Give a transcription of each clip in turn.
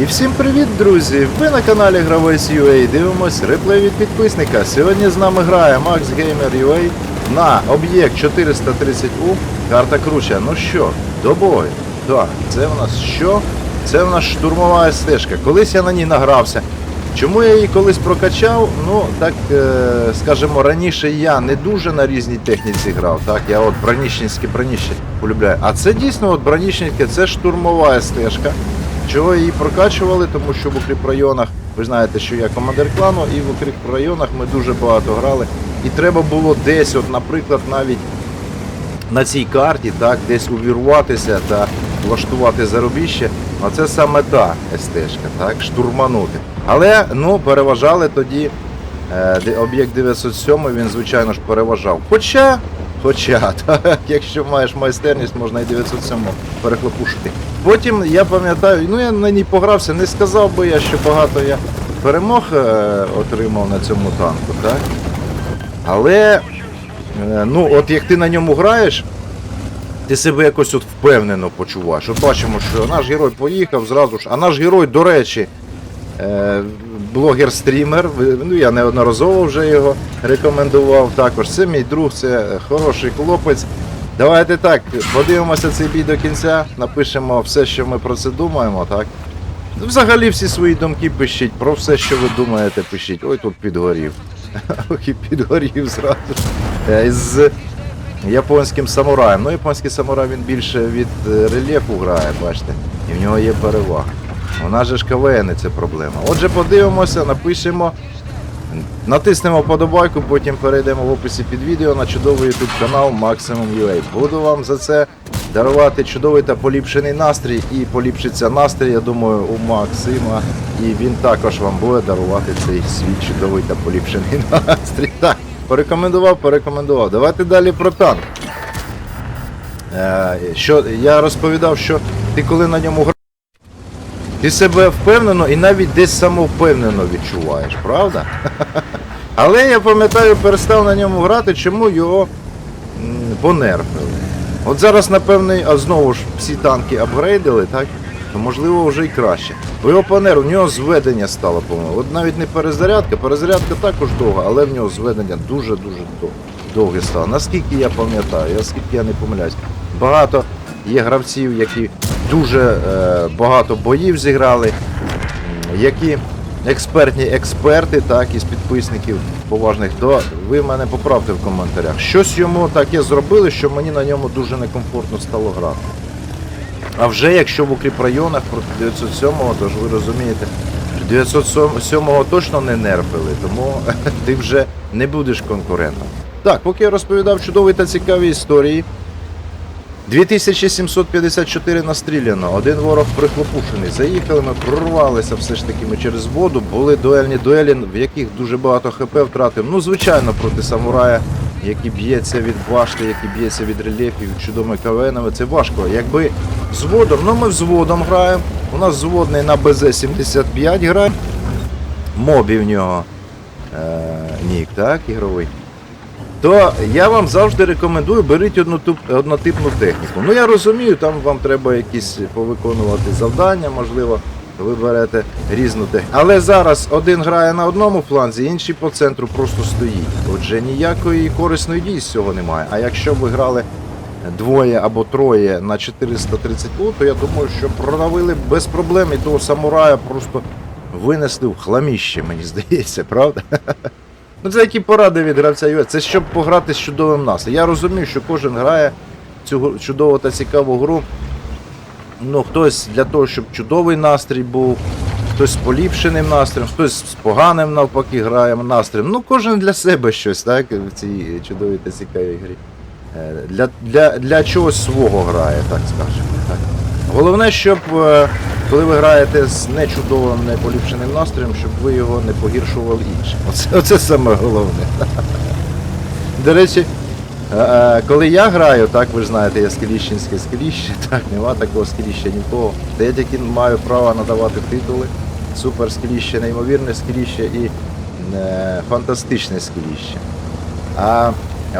І всім привіт, друзі! Ви на каналі Гравець UA дивимось реплей від підписника. Сьогодні з нами грає Max Gamer UA на об'єкт 430U. Карта круче. Ну що, до бою. Так, це в нас що? Це в нас штурмова стежка. Колись я на ній награвся. Чому я її колись прокачав? Ну, так е, скажімо, раніше я не дуже на різній техніці грав. Так, я от бронічницьке броніще полюбляю. А це дійсно от бронічницьке, це штурмова стежка. Чого її прокачували, тому що в укріпрайонах, ви знаєте, що я командир клану, і в укріпрайонах ми дуже багато грали. І треба було десь, от, наприклад, навіть на цій карті, так, десь увірватися та влаштувати заробіще. А це саме та естежка, так, штурманути. Але ну, переважали тоді е, об'єкт 907, він, звичайно ж, переважав. Хоча, хоча, так, якщо маєш майстерність, можна і 907 перехлопушити. Потім я пам'ятаю, ну я на ній погрався, не сказав би я, що багато я перемог е, отримав на цьому танку, так? Але Е, Ну, от як ти на ньому граєш, ти себе якось от впевнено почуваєш. От бачимо, що наш герой поїхав зразу ж. А наш герой, до речі, е, блогер-стрімер. Ну, я неодноразово вже його рекомендував. Також це мій друг, це хороший хлопець. Давайте так, подивимося цей бій до кінця, напишемо все, що ми про це думаємо, так? Взагалі всі свої думки пишіть, про все, що ви думаєте, пишіть. Ой, тут підгорів. І підгорів зразу. Е, З японським самураєм. Ну, японський самурай він більше від е, рельєфу грає, бачите, і в нього є перевага. У нас же ж КВН це проблема. Отже, подивимося, напишемо, натиснемо вподобайку, потім перейдемо в описі під відео на чудовий YouTube канал Maximum UA. Буду вам за це дарувати чудовий та поліпшений настрій. І поліпшиться настрій, я думаю, у Максима. І він також вам буде дарувати цей свій чудовий та поліпшений настрій. Так, порекомендував, порекомендував. Давайте далі про танк. Е, що, я розповідав, що ти коли на ньому граєш, ти себе впевнено і навіть десь самовпевнено відчуваєш, правда? Але я пам'ятаю, перестав на ньому грати, чому його м, понерфили. От зараз, напевне, а знову ж всі танки апгрейдили, так? То можливо вже і краще. Бо його понер, у нього зведення стало, по-моєму. От навіть не перезарядка, перезарядка також довга, але в нього зведення дуже-дуже довге стало. Наскільки я пам'ятаю, наскільки я не помиляюсь. Багато є гравців, які дуже е, багато боїв зіграли, які експертні експерти, так, із підписників поважних, то ви мене поправте в коментарях. Щось йому таке зробили, що мені на ньому дуже некомфортно стало грати. А вже якщо в укріпрайонах проти 907-го, то ж ви розумієте, 907-го точно не нерфили, тому ти вже не будеш конкурентом. Так, поки я розповідав чудові та цікаві історії. 2754 настріляно, один ворог прихлопушений. Заїхали ми, прорвалися все ж таки ми через воду. Були дуельні дуелі, в яких дуже багато ХП втратив. Ну, звичайно, проти самурая, який б'ється від башти, який б'ється від рельєфів, чудовими КВНами, це важко. Якби взводом, ну ми взводом граємо. У нас взводний на БЗ-75 грає. Мобі в нього е, нік, так, ігровий то я вам завжди рекомендую беріть однотип- однотипну техніку. Ну я розумію, там вам треба якісь повиконувати завдання, можливо, ви берете різну техніку. Але зараз один грає на одному фланзі, інший по центру просто стоїть. Отже, ніякої корисної дії з цього немає. А якщо ви грали двоє або троє на 430 лут, то я думаю, що продавили без проблем і того самурая просто винесли в хламіще, мені здається, правда? Ну це які поради від гравця UA. Це щоб пограти з чудовим настроєм. Я розумію, що кожен грає цю чудову та цікаву гру. Ну, хтось для того, щоб чудовий настрій був, хтось з поліпшеним настроєм, хтось з поганим навпаки грає настроєм. Ну, кожен для себе щось, так, в цій чудовій та цікавій грі. Е, Для, для, для чогось свого грає, так скажемо. Так. Головне, щоб е, коли ви граєте з нечудовим, не поліпшеним настроєм, щоб ви його не погіршували іншим. Оце, оце саме головне. До речі, е, е, коли я граю, так ви ж знаєте, я скеліщенське скеліще, так, нема такого скеліща нікого. Та я тільки маю право надавати титули. Супер скеліще, неймовірне скеліще і фантастичне скеліще. А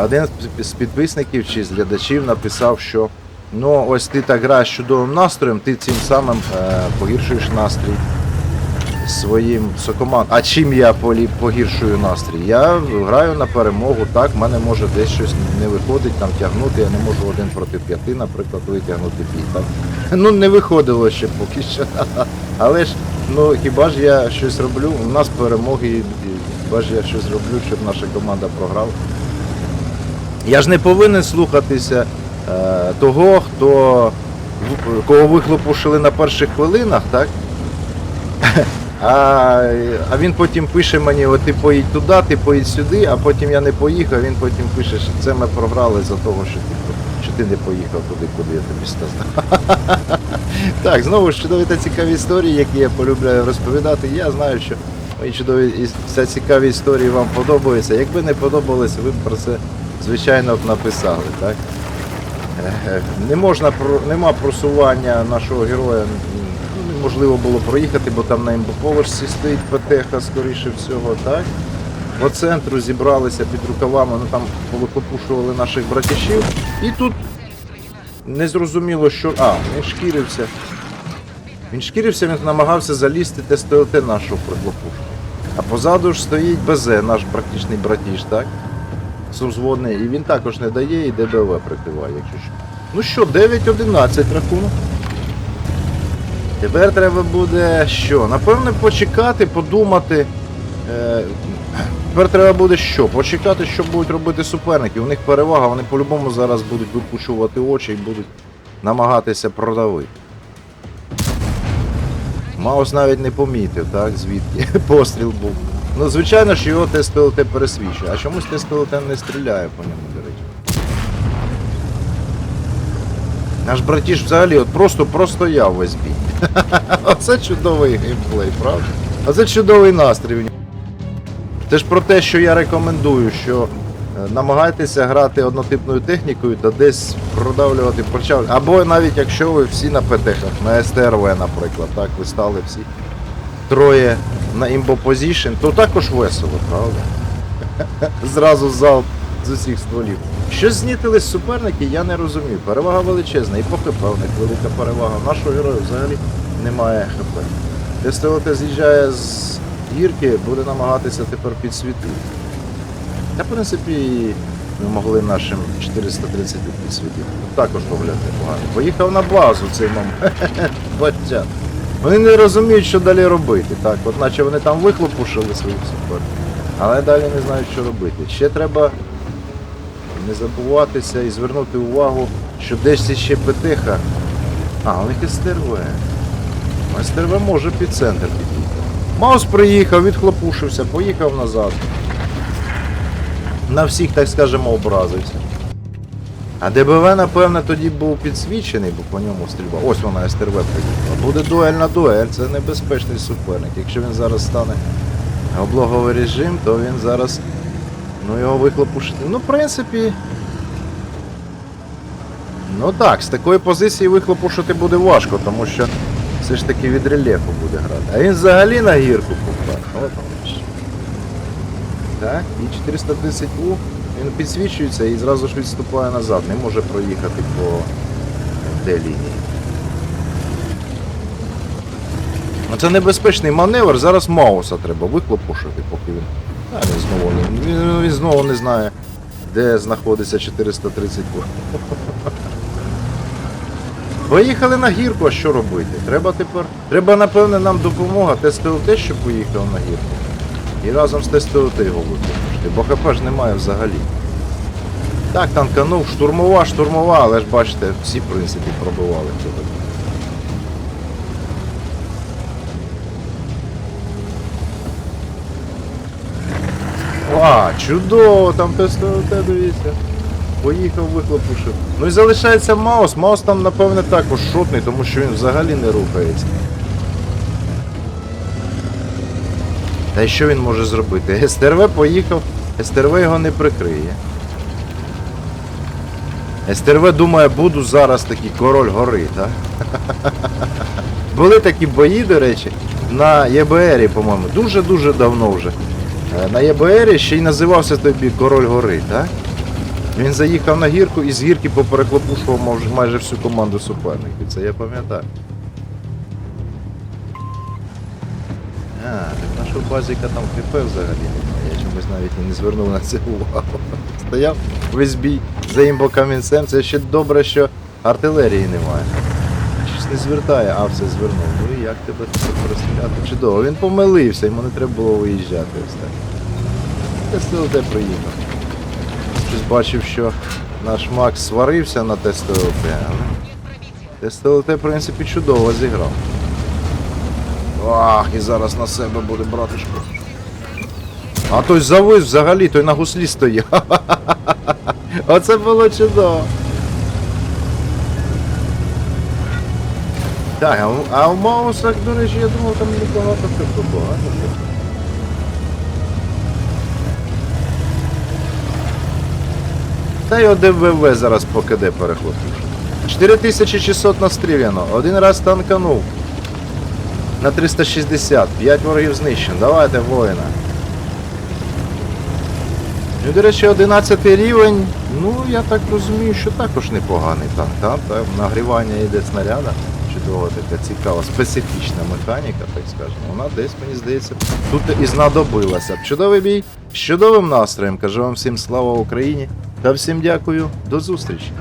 один з підписників чи з глядачів написав, що Ну, ось ти так граєш чудовим настроєм, ти цим самим е, погіршуєш настрій своїм сокоманд. А чим я погіршую настрій? Я граю на перемогу, так, в мене може десь щось не виходить там тягнути, я не можу один проти п'яти, наприклад, витягнути бій. Ну не виходило ще поки що. Але ж, ну хіба ж я щось роблю? У нас перемоги, хіба ж я щось роблю, щоб наша команда програла? Я ж не повинен слухатися того, хто кого вихлопушили на перших хвилинах, так? А, а він потім пише мені, от ти поїдь туди, ти поїдь сюди, а потім я не поїхав, він потім пише, що це ми програли за того, що ти, що ти не поїхав туди, куди я тобі сказав. Так, знову ж чудові та цікаві історії, які я полюбляю розповідати. Я знаю, що мої чудові вся цікаві історії вам подобаються. Якби не подобалися, ви б про це, звичайно, б написали, так? Е, Не можна нема просування нашого героя. Неможливо було проїхати, бо там на імбоповерсі стоїть ПТХ, скоріше всього, так? По центру зібралися під рукавами, ну там повикопушували наших братішів. І тут незрозуміло, що. А, він шкірився. Він шкірився, він намагався залізти ТСТЛТ нашого приклопушку. А позаду ж стоїть БЗ, наш практичний братіш, так? Сузводний, і він також не дає і ДБВ прикриває, якщо що. Ну що, 9-11 рахунок. Тепер треба буде що? Напевно, почекати, подумати. Е, тепер треба буде що? Почекати, що будуть робити суперники. У них перевага, вони по-любому зараз будуть випучувати очі і будуть намагатися продавити. Маус навіть не помітив, так, звідки постріл був. Ну, звичайно ж, його ТСТЛТ пересвічує, а чомусь ТСТЛТ не стріляє по ньому, до речі. Наш братіш взагалі от просто простояв весь бій. Оце чудовий геймплей, правда? Оце чудовий настрій. Це ж про те, що я рекомендую, що е, намагайтеся грати однотипною технікою та десь продавлювати прочав. Або навіть якщо ви всі на ПТХах, на СТРВ, наприклад, так, ви стали всі троє на імбо позішн, то також весело, правда? Зразу залп з усіх стволів. Що знітились суперники, я не розумію. Перевага величезна, і по ХП в них велика перевага. Нашого героя взагалі немає ХП. СТОТ з'їжджає з гірки, буде намагатися тепер підсвітити. Та, в принципі, ми могли нашим 430 підсвітити. Також виглядає непогано. Поїхав на базу цей момент. Батя. Вони не розуміють, що далі робити. Так, от наче вони там вихлопушили своїх суперників, але далі не знають, що робити. Ще треба не забуватися і звернути увагу, що десь ще ПТХ. А, у них СТРВ. СТРВ може під центр підійти. Маус приїхав, відхлопушився, поїхав назад. На всіх, так скажемо, образився. А ДБВ, напевно, тоді був підсвічений, бо по ньому стрільба. Ось вона СТРВ приїхала. Буде дуель на дуель, це небезпечний суперник. Якщо він зараз стане облоговий режим, то він зараз ну, його вихлопушити. Ну, в принципі. Ну так, з такої позиції вихлопушити буде важко, тому що все ж таки від рельєфу буде грати. А він взагалі на гірку попав. Так, і 430У він підсвічується і зразу ж відступає назад, не може проїхати по Д лінії. Ну, Це небезпечний маневр, зараз Мауса треба вихлопушити, поки він. А він знову не, він, він знову не знає, де знаходиться 430 У. Поїхали на гірку, а що робити? Треба тепер. Треба, напевне, нам допомога ТСТЛТ, що поїхав на гірку. І разом з ТСТЛТ його випустити, бо ХП ж немає взагалі. Так, танканув, штурмова, штурмова, але ж бачите, всі, в принципі, пробивали цього. А, чудово, там ТСТЛТ, дивіться. Поїхав, вихлопушив. Ну і залишається Маус. Маус там, напевне, також шотний, тому що він взагалі не рухається. Та й що він може зробити? СТРВ поїхав, СТРВ його не прикриє. СТРВ думає, буду зараз такий король гори, так? Були такі бої, до речі, на ЄБРі, по-моєму, дуже-дуже давно вже. Е, На ЄБРі ще й називався тобі король гори, так? Він заїхав на гірку і з гірки попереклопушував майже всю команду суперників. Це я пам'ятаю. А, так нашого базіка там ХП взагалі немає. Я чомусь навіть не звернув на це увагу. Стояв весь бій за імбокамінцем. Це ще добре, що артилерії немає. Щось не звертає, а все звернув. Ну і як тебе тут розстріляти? Чудово. Він помилився, йому не треба було виїжджати. Ось так. Де приїхав. Щось бачив, що наш Макс сварився на тестове але тестове в принципі, чудово зіграв. Ах, і зараз на себе буде братушко. А той завис взагалі, той на гуслі стояв. Оце було чудово. Так, а, в- Маусах, до речі, я думав, там небагато хто багато. хто. Та й ОДВВ зараз по КД перехлопнув. 4600 настріляно, один раз танканув. На 360, 5 ворогів знищено. Давайте, воїна. Ну, до речі, 11 рівень, ну я так розумію, що також непоганий танк, так? Там нагрівання йде снаряда. Чудова така цікава, специфічна механіка, так скажемо. Вона десь, мені здається, тут і знадобилася. Чудовий бій, з чудовим настроєм. Кажу вам всім слава Україні та всім дякую. До зустрічі.